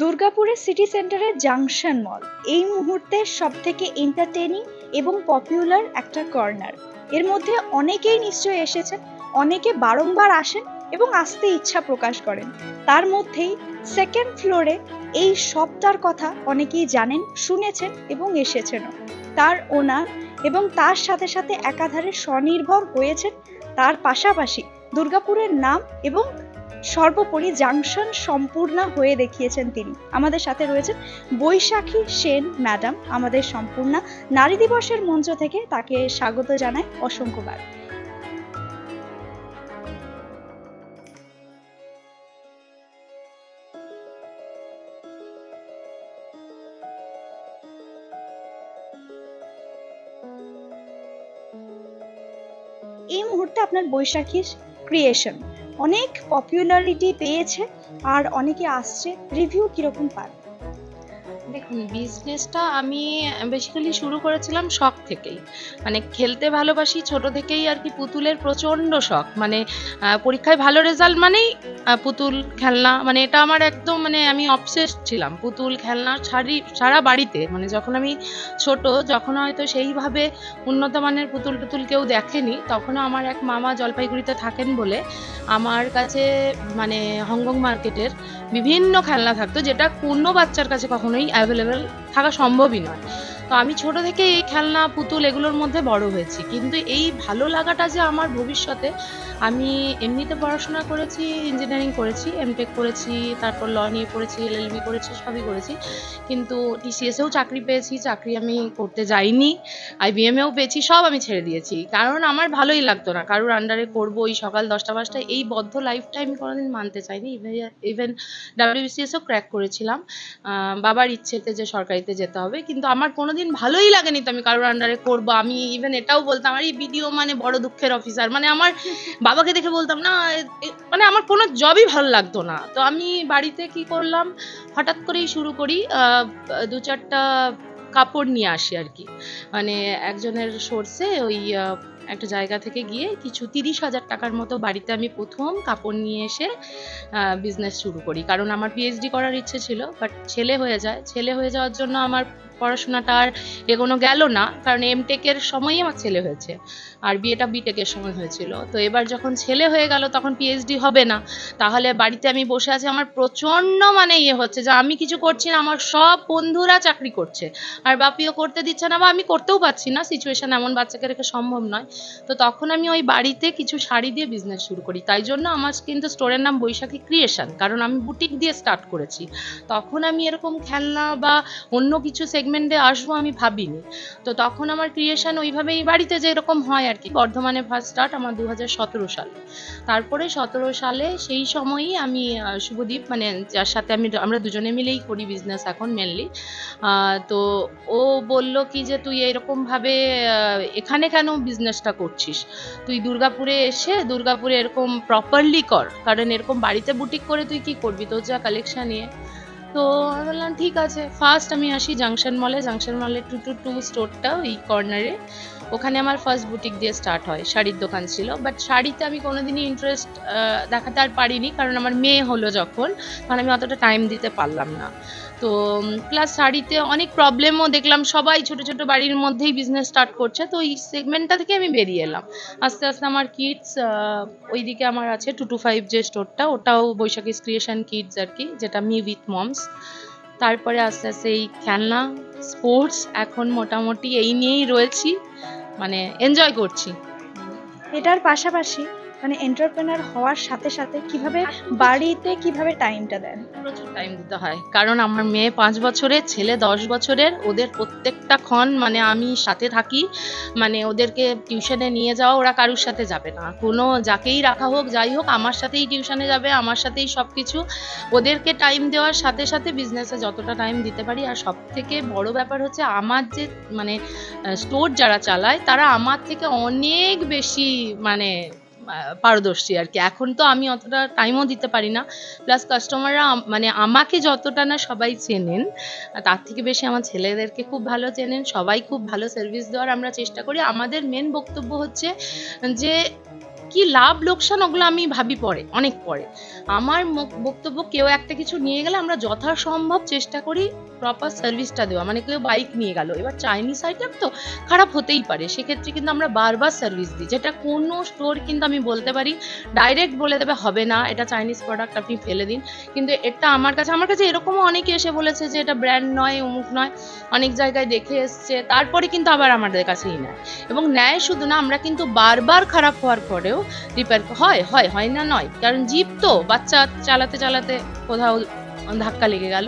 দুর্গাপুরের সিটি সেন্টারের জাংশন মল এই মুহূর্তে সব থেকে এন্টারটেনিং এবং পপুলার একটা কর্নার এর মধ্যে অনেকেই নিশ্চয়ই এসেছেন, অনেকে বারংবার আসেন এবং আসতে ইচ্ছা প্রকাশ করেন। তার মধ্যেই সেকেন্ড ফ্লোরে এই শপটার কথা অনেকেই জানেন, শুনেছেন এবং এসেছেনও। তার ওনার এবং তার সাথে সাথে একাধারে স্বনির্ভর হয়েছেন। তার পাশাপাশি দুর্গাপুরের নাম এবং সর্বোপরি জাংশন সম্পূর্ণ হয়ে দেখিয়েছেন তিনি। আমাদের সাথে রয়েছেন বৈশাখী সেন ম্যাডাম। আমাদের সম্পূর্ণ নারী দিবসের মঞ্চ থেকে তাকে স্বাগত জানায় অসংখ্যবার। এই মুহূর্তে আপনার বৈশাখীর ক্রিয়েশন অনেক পপুলারিটি পেয়েছে আর অনেকে আসছে রিভিউ কীরকম পান দেখুন বিজনেসটা আমি বেসিক্যালি শুরু করেছিলাম শখ থেকেই। মানে খেলতে ভালোবাসি ছোট থেকেই আর কি পুতুলের প্রচণ্ড শখ। মানে পরীক্ষায় ভালো রেজাল্ট মানেই পুতুল, খেলনা মানে এটা আমার একদম মানে আমি অবসেস ছিলাম। পুতুল, খেলনা ছাড়ি, সারা বাড়িতে। মানে যখন আমি ছোট, যখন হয়তো সেইভাবে উন্নত মানের পুতুল টুতুল কেউ দেখেনি, তখনও আমার এক মামা জলপাইগুড়িতে থাকেন বলে আমার কাছে মানে হংকং মার্কেটের বিভিন্ন খেলনা থাকতো, যেটা কোনো বাচ্চার কাছে কখনোই অ্যাভেলেবেল থাকা সম্ভবই নয়। তো আমি ছোট থেকে এই খেলনা, পুতুল এগুলোর মধ্যে বড় হয়েছি। কিন্তু এই ভালো লাগাটা যে আমার ভবিষ্যতে, আমি এমনিতে পড়াশোনা করেছি ইঞ্জিনিয়ারিং করেছি এমটেক করেছি, তারপর ল নিয়ে পড়েছি এলএলবি করেছি, সবই করেছি। কিন্তু টিসিএসেও চাকরি পেয়েছি, চাকরি আমি করতে যাইনি আইবিএমেও পেয়েছি, সব আমি ছেড়ে দিয়েছি। কারণ আমার ভালোই লাগতো না, কারোর আন্ডারে করব ওই সকাল দশটা পাঁচটা এই বদ্ধ লাইফটা আমি কোনোদিন মানতে চাইনি। ইভেন ডাব্লিউবিসিএসও ক্র্যাক করেছিলাম। বাবার ইচ্ছেতে যে সরকারিতে যেতে হবে, কিন্তু আমার কোনোদিন ভালোই লাগেনি তো আমি কারোর আন্ডারে করব। আমি ইভেন এটাও বলতাম আমার এই ভিডিও মানে বড় দুঃখের অফিসার মানে আমার বাবাকে দেখে বলতাম, না মানে আমার কোনো জবই ভালো লাগতো না। তো আমি বাড়িতে কি করলাম, হঠাৎ করেই শুরু করি দু চারটা কাপড় নিয়ে আসি আর কি। মানে একজনের সোর্সে ওই একটা জায়গা থেকে গিয়ে কিছু তিরিশ হাজার টাকার মতো বাড়িতে আমি প্রথম কাপড় নিয়ে এসে বিজনেস শুরু করি। কারণ আমার পিএইচডি করার ইচ্ছে ছিল বাট ছেলে হয়ে যায়। ছেলে হয়ে যাওয়ার জন্য আমার পড়াশোনাটা আর এগোনো গেল না, কারণ এমটেকের সময়ই আমার ছেলে হয়েছে, আর বিয়েটা বিটেকের সময় হয়েছিল। তো এবার যখন ছেলে হয়ে গেল তখন পিএইচডি হবে না। তাহলে বাড়িতে আমি বসে আছি, আমার প্রচণ্ড মানে ইয়ে হচ্ছে যে আমি কিছু করছি না, আমার সব বন্ধুরা চাকরি করছে। আর বাপিও করতে দিচ্ছে না বা আমি করতেও পারছি না সিচুয়েশন এমন বাচ্চাকে রেখে সম্ভব নয়। তো তখন আমি ওই বাড়িতে কিছু শাড়ি দিয়ে বিজনেস শুরু করি। তাই জন্য আমার কিন্তু স্টোরের নাম বৈশাখী ক্রিয়েশন কারণ আমি বুটিক দিয়ে স্টার্ট করেছি। তখন আমি এরকম খেলনা বা অন্য কিছু সেগমেন্টে আসব আমি ভাবিনি। তো তখন আমার ক্রিয়েশন ওইভাবেই বাড়িতে যেরকম হয় আর কি। বর্ধমানে ফার্স্ট স্টার্ট আমার দু হাজার সতেরো সালে। তারপরে সতেরো সালে সেই সময়ই আমি শুভদীপ মানে যার সাথে আমি আমরা দুজনে মিলেই করি বিজনেস এখন মেনলি তো ও বলল কি যে তুই এরকমভাবে এখানে কেন বিজনেসটা করছিস? তুই দুর্গাপুরে এসে দুর্গাপুরে এরকম প্রপারলি কর। কারণ এরকম বাড়িতে বুটিক করে তুই কি করবি? তোর যা কালেকশন নিয়ে তো আমি বললাম, ঠিক আছে। ফার্স্ট আমি আসি জাংশন মলে জাংশন মলে টু টু টু স্টোরটা ওই কর্নারে ওখানে আমার ফার্স্ট বুটিক দিয়ে স্টার্ট হয়, শাড়ির দোকান ছিল। বাট শাড়িতে আমি কোনোদিনই ইন্টারেস্ট দেখাতে আর পারিনি। কারণ আমার মেয়ে হলো যখন, তখন আমি অতটা টাইম দিতে পারলাম না। তো প্লাস শাড়িতে অনেক প্রবলেমও দেখলাম। সবাই ছোট ছোট বাড়ির মধ্যেই বিজনেস স্টার্ট করছে। তো এই সেগমেন্টটা থেকে আমি বেরিয়ে এলাম। আস্তে আস্তে আমার কিডস ওইদিকে আমার আছে টু টু ফাইভ যে স্টোরটা ওটাও বৈশাখী ক্রিয়েশন কিডস আর কি, যেটা মি উইথ মমস তারপরে আস্তে আস্তে এই খেলনা স্পোর্টস এখন মোটামুটি এই নিয়েই রয়েছি। মানে এনজয় করছি। এটার পাশাপাশি মানে এন্টারপ্রেনার হওয়ার সাথে সাথে কীভাবে বাড়িতে কীভাবে টাইমটা দেন? প্রচুর টাইম দিতে হয়। কারণ আমার মেয়ে পাঁচ বছরের, ছেলে দশ বছরের, ওদের প্রত্যেকটা ক্ষণ মানে আমি সাথে থাকি মানে ওদেরকে টিউশনে নিয়ে যাওয়া ওরা কারুর সাথে যাবে না। কোনো যাকেই রাখা হোক, যাই হোক, আমার সাথেই টিউশনে যাবে, আমার সাথেই সব কিছু ওদেরকে টাইম দেওয়ার সাথে সাথে বিজনেসে যতটা টাইম দিতে পারি। আর সব থেকে বড় ব্যাপার হচ্ছে আমার যে মানে স্টোর যারা চালায়, তারা আমার থেকে অনেক বেশি মানে পারদর্শী আর কি। এখন তো আমি অতটা টাইমও দিতে পারি না। প্লাস কাস্টমাররা মানে আমাকে যতটা না সবাই চেনেন তার থেকে বেশি আমার ছেলেদেরকে খুব ভালো চেনেন, সবাই খুব ভালো সার্ভিস দেওয়ার আমরা চেষ্টা করি। আমাদের মেন বক্তব্য হচ্ছে যে, কি লাভ লোকসান ওগুলো আমি ভাবি পরে, অনেক পরে। আমার বক্তব্য কেউ একটা কিছু নিয়ে গেলে আমরা যথাসম্ভব চেষ্টা করি প্রপার সার্ভিসটা দেওয়া। মানে কেউ বাইক নিয়ে গেল। এবার চাইনিজ আইটেম তো খারাপ হতেই পারে। সেক্ষেত্রে কিন্তু আমরা বারবার সার্ভিস দিই। যেটা কোনো স্টোর কিন্তু আমি বলতে পারি ডাইরেক্ট বলে দেবে, হবে না, এটা চাইনিজ প্রোডাক্ট আপনি ফেলে দিন। কিন্তু এটা আমার কাছে আমার কাছে এরকমও অনেকে এসে বলেছে যে, এটা ব্র্যান্ড নয়, অমুক নয়। অনেক জায়গায় দেখে এসছে। তারপরে কিন্তু আবার আমাদের কাছেই নেয়। এবং নেয় শুধু না, আমরা কিন্তু বারবার খারাপ হওয়ার পরেও রিপেয়ার হয় হয় হয় না নয়। কারণ জিপ তো বাচ্চা চালাতে চালাতে কোথাও ধাক্কা লেগে গেল।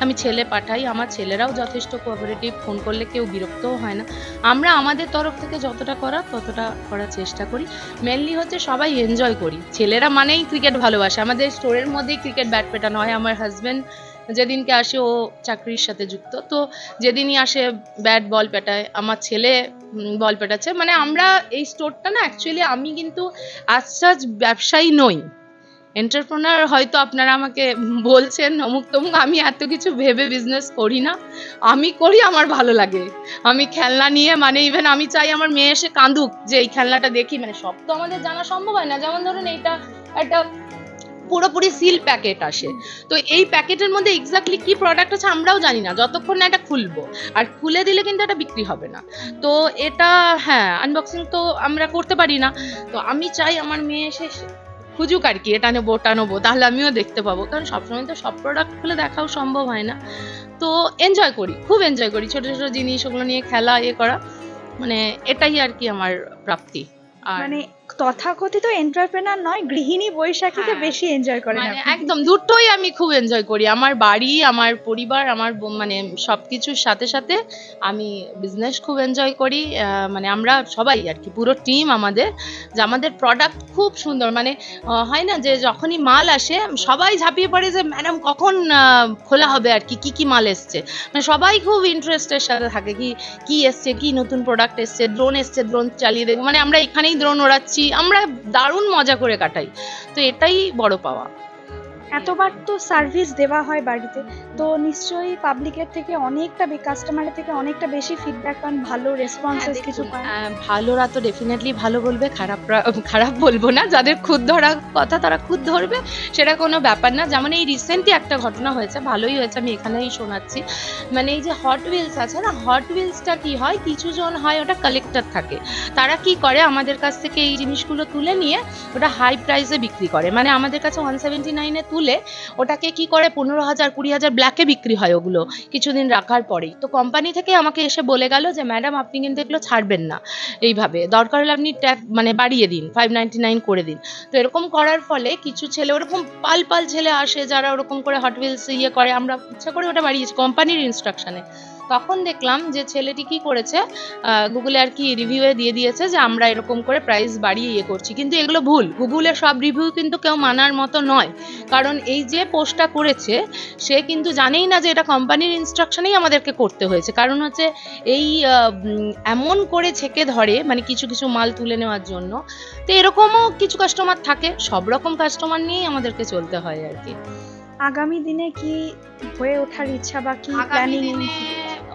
আমি ছেলে পাঠাই, আমার ছেলেরাও যথেষ্ট কোঅপারেটিভ ফোন করলে কেউ বিরক্তও হয় না। আমরা আমাদের তরফ থেকে যতটা করা, ততটা করার চেষ্টা করি। মেনলি হচ্ছে সবাই এনজয় করি। ছেলেরা মানেই ক্রিকেট ভালোবাসে। আমাদের স্টোরের মধ্যেই ক্রিকেট ব্যাট পেটানো হয়। আমার হাজব্যান্ড যেদিনকে আসে, ও চাকরির সাথে যুক্ত। তো যেদিনই আসে ব্যাট বল পেটায়। আমার ছেলে বল পেটাচ্ছে। মানে আমরা এই স্টোরটা না অ্যাকচুয়ালি আমি কিন্তু আজ ব্যবসায়ী নই। এন্টারপ্রেনার হয়তো আপনারা আমাকে বলছেন, অমুক তমুক, আমি এত কিছু ভেবে বিজনেস করি না। আমি করি, আমার ভালো লাগে। আমি খেলনা নিয়ে মানে ইভেন আমি চাই আমার মেয়ে এসে কাঁদুক যে এই খেলনাটা দেখি। মানে সব তো আমাদের জানা সম্ভব হয় না। যেমন ধরুন, এইটা একটা পুরোপুরি সিল প্যাকেট আসে। তো এই প্যাকেটের মধ্যে এক্স্যাক্টলি কি প্রোডাক্ট আছে আমরাও জানি না। যতক্ষণ না এটা খুলবো। আর খুলে দিলে কিন্তু এটা বিক্রি হবে না। তো এটা হ্যাঁ আনবক্সিং তো আমরা করতে পারি না। তো আমি চাই আমার মেয়ে এসে খুঁজুক আর কি, এটা নেব, ওটা নেব, তাহলে আমিও দেখতে পাবো। কারণ সবসময় তো সব প্রোডাক্ট খুলে দেখাও সম্ভব হয় না। তো এনজয় করি, খুব এনজয় করি, ছোট ছোট জিনিস ওগুলো নিয়ে খেলা ইয়ে করা। মানে এটাই আর কি আমার প্রাপ্তি। আর মানে তথাকথিত এন্টারপ্রেনার নয় গৃহিণী বৈশাখীকে হ্যাঁ। বেশি এনজয় করেন মানে একদম দুটোই আমি খুব এনজয় করি। আমার বাড়ি আমার পরিবার আমার মানে সবকিছুর সাথে সাথে আমি বিজনেস খুব এনজয় করি। মানে আমরা সবাই আর কি পুরো টিম আমাদের যে আমাদের প্রোডাক্ট খুব সুন্দর। মানে হয় না যে যখনই মাল আসে সবাই ঝাঁপিয়ে পড়ে যে ম্যাডাম কখন খোলা হবে আর কি? কি কি মাল এসছে? মানে সবাই খুব ইন্টারেস্টের সাথে থাকে কি কি এসছে কি নতুন প্রোডাক্ট এসছে ড্রোন এসছে ড্রোন চালিয়ে দেখব মানে আমরা এখানেই ড্রোন ওড়াচ্ছি আমরা দারুণ মজা করে কাটাই। তো এটাই বড় পাওয়া। এতবার তো সার্ভিস দেওয়া হয় বাড়িতে। তো নিশ্চয়ই পাবলিকের থেকে অনেকটা কাস্টমারের থেকে অনেকটা বেশি ফিডব্যাক পান ভালো রেসপন্সেস হ্যাঁ, কিছু পান। ভালোরা তো ডেফিনেটলি ভালো বলবে খারাপরা খারাপ বলব না। যাদের খুদ ধরা কথা তারা খুদ ধরবে সেটা কোনো ব্যাপার না। যেমন এই রিসেন্টলি একটা ঘটনা হয়েছে ভালোই হয়েছে আমি এখানেই শোনাচ্ছি। মানে এই যে হট হুইলস আছে না হট হুইলসটা কি হয় কিছু জন হয় ওটা কালেক্টর থাকে। তারা কি করে আমাদের কাছ থেকে এই জিনিসগুলো তুলে নিয়ে ওটা হাই প্রাইসে বিক্রি করে। মানে আমাদের কাছে ওয়ান সেভেন্টি নাইনে তুলে ওটাকে কি করে পনেরো হাজার, কুড়ি হাজার ব্ল্যাকে বিক্রি হয় ওগুলো কিছুদিন রাখার পরেই। তো কোম্পানি থেকে আমাকে এসে বলে গেল যে ম্যাডাম আপনি কিন্তু এগুলো ছাড়বেন না এইভাবে। দরকার হলে আপনি ট্যাপ মানে বাড়িয়ে দিন ফাইভ নাইনটি নাইন করে দিন। তো এরকম করার ফলে কিছু ছেলে, ওরকম পাল পাল ছেলে আসে যারা ওরকম করে হট হুইলস ইয়ে করে। আমরা ইচ্ছা করে ওটা বাড়িয়েছি কোম্পানির ইনস্ট্রাকশনে তখন দেখলাম যে ছেলেটি কি করেছে গুগলে আর কি রিভিউয়ে দিয়ে দিয়েছে যে আমরা এরকম করে প্রাইস বাড়িয়ে ইয়ে করছি। কিন্তু এগুলো ভুল। গুগলের সব রিভিউ কিন্তু কেউ মানার মতো নয়। কারণ এই যে পোস্টটা করেছে সে কিন্তু জানেই না যে এটা কোম্পানির ইনস্ট্রাকশনেই আমাদেরকে করতে হয়েছে। কারণ হচ্ছে এই এমন করে ছেকে ধরে মানে কিছু কিছু মাল তুলে নেওয়ার জন্য তো এরকমও কিছু কাস্টমার থাকে। সব রকম কাস্টমার নিয়েই আমাদেরকে চলতে হয় আর কি। আগামী দিনে কি হয়ে ওঠার ইচ্ছা বা কি প্ল্যানিং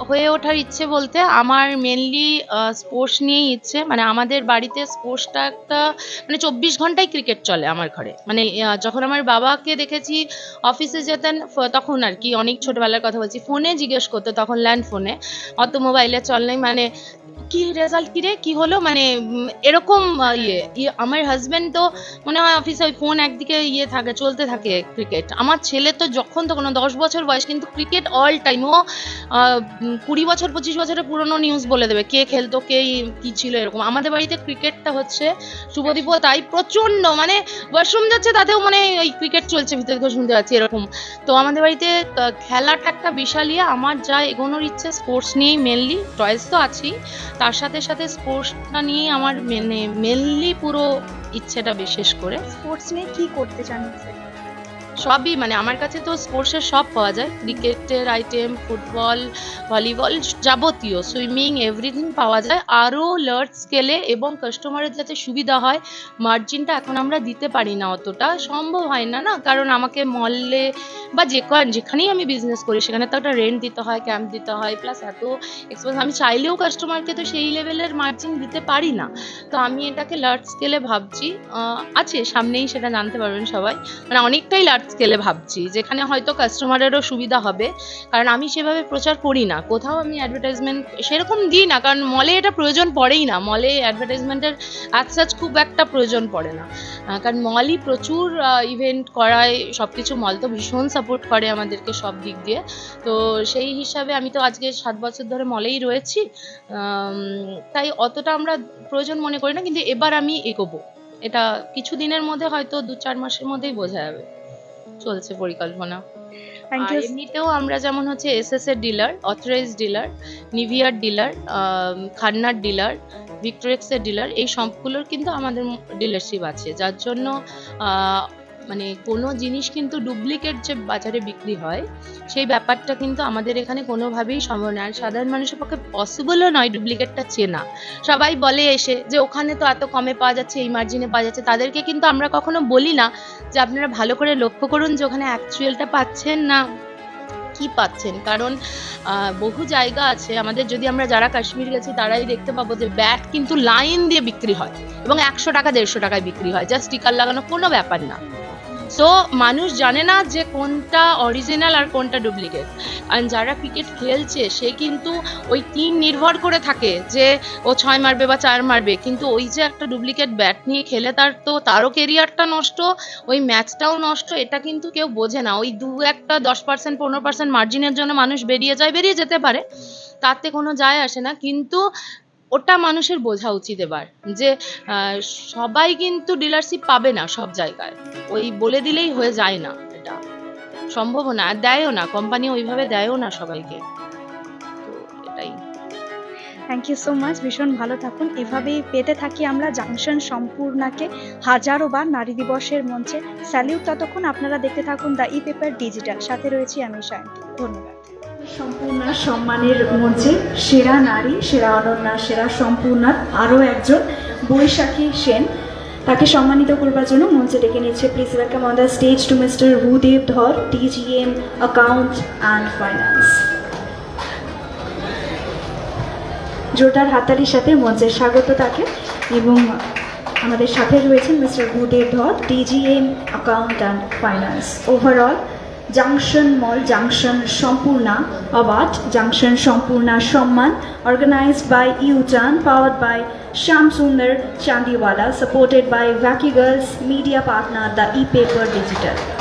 হয়ে ওঠার ইচ্ছে বলতে আমার মেনলি স্পোর্টস নিয়েই ইচ্ছে। মানে আমাদের বাড়িতে স্পোর্টসটা একটা মানে চব্বিশ ঘন্টাই ক্রিকেট চলে আমার ঘরে। মানে যখন আমার বাবাকে দেখেছি অফিসে যেতেন তখন আর কি অনেক ছোটবেলার কথা বলছি। ফোনে জিজ্ঞেস করতো তখন ল্যান্ড ফোনে অত মোবাইলে চল নেই মানে কি রেজাল্ট কি রে, কি হলো? মানে এরকম ইয়ে। আমার হাজব্যান্ড তো মনে হয় অফিসে ওই ফোন একদিকে ইয়ে থাকে, চলতে থাকে ক্রিকেট আমার ছেলে তো যখন তখন দশ বছর বয়স, কিন্তু ক্রিকেট অল টাইম ও কুড়ি বছর, পঁচিশ বছরের পুরনো নিউজ বলে দেবে, কে খেলতো, কে কি ছিল এরকম। আমাদের বাড়িতে ক্রিকেটটা হচ্ছে শুভদীপও তাই প্রচণ্ড মানে ওয়াশরুম যাচ্ছে তাতেও মানে ওই ক্রিকেট চলছে, ভিতরে থেকে শুনতে পাচ্ছি এরকম। তো আমাদের বাড়িতে খেলাটা একটা বিশাল ইয়ে আমার যা এগোনোর ইচ্ছে স্পোর্টস নিয়েই মেনলি টয়েস তো আছেই। তার সাথে সাথে স্পোর্টসটা নিয়েই আমার মানে মেনলি পুরো ইচ্ছেটা বিশেষ করে। স্পোর্টস নিয়ে কি করতে চান? সবই মানে আমার কাছে তো স্পোর্টসের সব পাওয়া যায়। ক্রিকেটের আইটেম ফুটবল ভলিবল যাবতীয় সুইমিং এভরিথিং পাওয়া যায়। আরও লার্জ স্কেলে এবং কাস্টমারের যাতে সুবিধা হয় মার্জিনটা এখন আমরা দিতে পারি না অতটা। সম্ভব হয় না না, কারণ আমাকে মলে বা যে যেখানেই আমি বিজনেস করি, সেখানে তো একটা রেন্ট দিতে হয় ক্যাম্প দিতে হয় প্লাস এত এক্সপোজ আমি চাইলেও কাস্টমারকে তো সেই লেভেলের মার্জিন দিতে পারি না। তো আমি এটাকে লার্জ স্কেলে ভাবছি। আছে, সামনেই সেটা জানতে পারবেন সবাই। মানে অনেকটাই লার্জ স্কেলে ভাবছি, যেখানে হয়তো কাস্টমারেরও সুবিধা হবে। কারণ আমি সেভাবে প্রচার করি না। কোথাও আমি অ্যাডভার্টাইজমেন্ট সেরকম দিই না, কারণ মলে এটা প্রয়োজন পড়েই না। মলে অ্যাডভার্টাইজমেন্টের আজ খুব একটা প্রয়োজন পড়ে না। কারণ মলই প্রচুর ইভেন্ট করায় সব কিছু মল তো ভীষণ সাপোর্ট করে আমাদেরকে সব দিক দিয়ে। তো সেই হিসাবে আমি তো আজকে সাত বছর ধরে মলেই রয়েছি। তাই অতটা আমরা প্রয়োজন মনে করি না, কিন্তু এবার আমি এগোবো। এটা কিছু দিনের মধ্যে হয়তো দু চার মাসের মধ্যেই বোঝা যাবে। চলছে পরিকল্পনা। আর এমনিতেও আমরা যেমন হচ্ছে এসএস এর ডিলার অথরাইজ ডিলার নিভিয়ার ডিলার খান্নার ডিলার ভিক্টোরেক্সের ডিলার এই সবগুলোর কিন্তু আমাদের ডিলারশিপ আছে। যার জন্য আহ, মানে কোনো জিনিস কিন্তু ডুপ্লিকেট যে বাজারে বিক্রি হয়, সেই ব্যাপারটা কিন্তু আমাদের এখানে কোনোভাবেই সম্ভব নয়। আর সাধারণ মানুষের পক্ষে পসিবলও নয় ডুপ্লিকেটটা চেনা। সবাই বলে এসে যে ওখানে তো এত কমে পাওয়া যাচ্ছে, এই মার্জিনে পাওয়া যাচ্ছে। তাদেরকে কিন্তু আমরা কখনো বলি না যে আপনারা ভালো করে লক্ষ্য করুন যে ওখানে অ্যাকচুয়ালটা পাচ্ছেন না। কি পাচ্ছেন? কারণ বহু জায়গা আছে। আমাদের যদি আমরা যারা কাশ্মীর গেছি, তারাই দেখতে পাবো যে ব্যাট কিন্তু লাইন দিয়ে বিক্রি হয় এবং একশো টাকা, দেড়শো টাকায় বিক্রি হয়। জাস্ট স্টিকার লাগানো কোনো ব্যাপার না। সো মানুষ জানে না যে কোনটা অরিজিনাল আর কোনটা ডুপ্লিকেট আর যারা ক্রিকেট খেলছে, সে কিন্তু ওই টিম নির্ভর করে থাকে যে ও ছয় মারবে বা চার মারবে। কিন্তু ওই যে একটা ডুপ্লিকেট ব্যাট নিয়ে খেলে তার তো, তারও কেরিয়ারটা নষ্ট, ওই ম্যাচটাও নষ্ট, এটা কিন্তু কেউ বোঝে না। ওই দু একটা দশ পার্সেন্ট পনেরো পার্সেন্ট মার্জিনের জন্য মানুষ বেরিয়ে যায়, বেরিয়ে যেতে পারে। তাতে কোনো যায় আসে না। কিন্তু ওটা মানুষের বোঝা উচিত এবার যে সবাই কিন্তু ডিলারশিপ পাবে না সব জায়গায়। ওই বলে দিলেই হয়ে যায় না এটা। সম্ভব না, আর দেয়ও না কোম্পানি ওইভাবে দেয়ও না সবাইকে। এটাই। থ্যাংক ইউ সো মাচ ভীষণ ভালো থাকুন। এভাবেই পেতে থাকি আমরা জাংশন সম্পূর্ণাকে হাজারো বার নারী দিবসের মঞ্চে। স্যালিউট ততক্ষণ আপনারা দেখতে থাকুন দ্য ই পেপার ডিজিটাল সাথে রয়েছি আমি শান্তি ধন্যবাদ। সম্পূর্ণ সম্মানের মঞ্চে সেরা নারী, সেরা অনন্যা, সেরা সম্পূর্ণা আরও একজন বৈশাখী সেন। তাকে সম্মানিত করবার জন্য মঞ্চে ডেকে নিচ্ছে। Please welcome on the stage to mister Bhudev Dhar DGM account and finance জোরদার হাততালির সাথে মঞ্চে স্বাগত তাকে এবং আমাদের সাথে রয়েছেন mister Bhudev Dhar DGM account and finance overall जांगशन मल जांगशन सम्पूर्णा अवार्ड जांगशन सम्पूर्णा सम्मान अर्गानाइज बुटान पावर्ड ब्याम सुंदर Chandiwala supported बैकी girls media partner the e paper digital